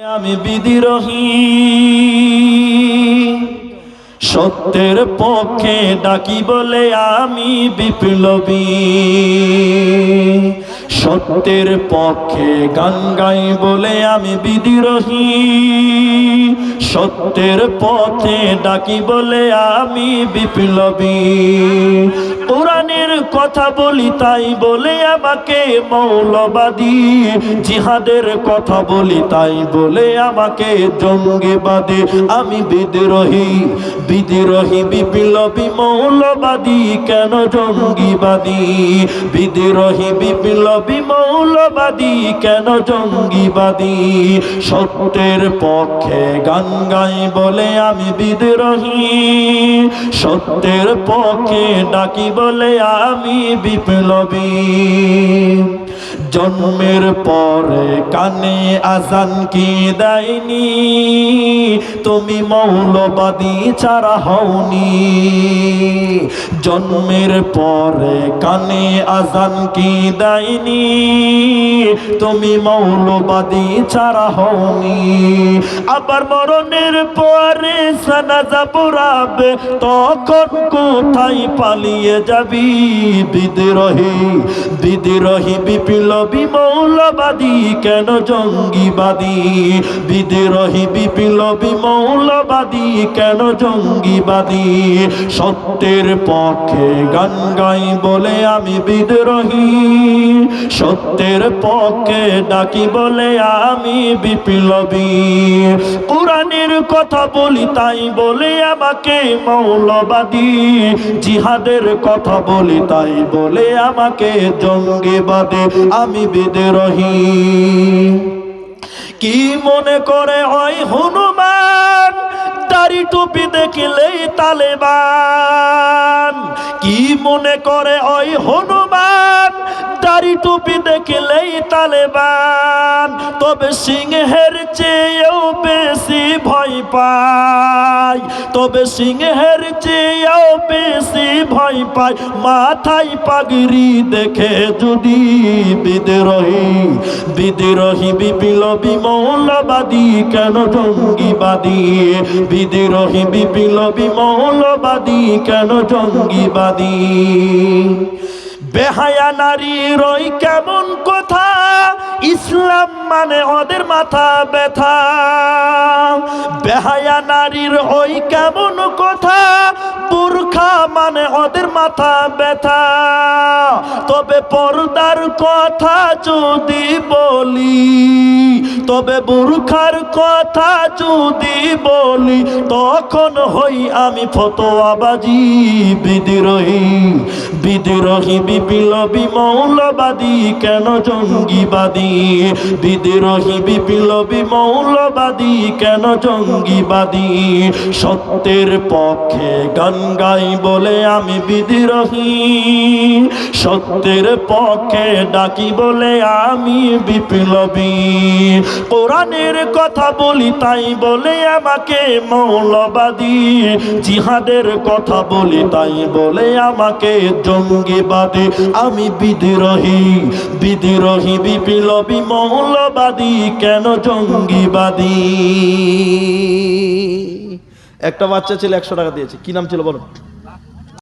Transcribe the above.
আমি বিদিরোহী। সত্যের পক্ষে ডাকি বলে আমি বিপ্লবী। সত্যের পক্ষে গান গাই বলে আমি বিদ্রোহী। সত্যের পথে ডাকি বলে আমি বিপ্লবী। কথা বলি তাই বলে আমাকে মৌলবাদী। জিহাদের কথা বলি তাই বলে আমাকে জঙ্গিবাদী। আমি বিদ্রোহী বিদ্রোহী, বিপ্লবী, মৌলবাদী। কেন জঙ্গিবাদী? বিদ্রোহী, বিপ্লবী, মৌলবাদী। কেন জঙ্গিবাদী? সত্যের পক্ষে গান গাই বলে আমি বিদ্রোহী। সত্যের পক্ষে ডাকি বলে আমি বিপ্লবী। জন্মের পরে কানে আজান কি দেয়নি? তুমি মৌলবাদী ছাড়া হওনি। জন্মের পরে কানে আজান কি দেয়নি? তুমি মৌলবাদী ছাড়া হওনি। আবার মরণের পরে পড়াবে তখন কোথায় পালিয়ে যাবি? বিদ্রোহী বিদ্রোহী, বিপ্লবী, মৌলবাদী, কেন জঙ্গিবাদী? বিদ্রোহী, বিপ্লবী, মৌলবাদী, কেন জঙ্গিবাদী? সত্যের পক্ষে গান গাই বলে আমি বিদ্রোহী। সত্যের পক্ষে ডাকি বলে আমি বিপ্লবী। কোরআনের কথা বলি তাই বলে আমাকে মৌলবাদী। জিহাদের কথা বলি তাই বলে আমাকে জঙ্গিবাদী। আমি বিদ্রোহী। কি মনে করে হয় হনুমান? টুপি দেখিলেই তালেবান। কি মনে করে ওই হনুমান? দাড়ি টুপি দেখলেই তালেবান, তবে সিংহের চেয়েও বেশি ভয় পায়। তবে সিংহের চেয়েও বেশি ভয় পায়। মাথায় পাগড়ি দেখে যদি বিদ্রোহী বিদ্রোহী বিপ্লবী মৌলবাদী, কেন জঙ্গিবাদী? বিদ্রোহী বিপ্লবী মৌলবাদী, কেন জঙ্গিবাদী? বেহায়া নারী রই কেমন কথা? ইসলাম মানে ওদের মাথা ব্যথা। বেহায়া নারীর ওই কেমন কথা? পুরখা মানে ওদের মাথা ব্যথা। তবে পর্দার কথা যদি বলি, তবে বুরখার কথা যদি বলি, তখন হই আমি ফতোয়াবাজি, বিদ্রোহী বিদ্রোহী বিপ্লবী মৌলবাদী, কেন জঙ্গিবাদী? বিদ্রোহী বিপ্লবী মৌলবাদী, কেন জঙ্গিবাদী? সত্যের পক্ষে গান গাই বলে আমি বিদ্রোহী সত্যের পক্ষে ডাকি বলে আমি বিপ্লবী। কোরআনের কথা বলি তাই বলে আমাকে মৌলবাদী। জিহাদের কথা বলি তাই বলে আমাকে জঙ্গিবাদী। আমি বিদ্রোহী বিদ্রোহী, বিপ্লবী, মৌলবাদী, কেন জঙ্গিবাদী? একটা বাচ্চা ছেলে একশো টাকা দিয়েছে। কি নাম ছিল বলো?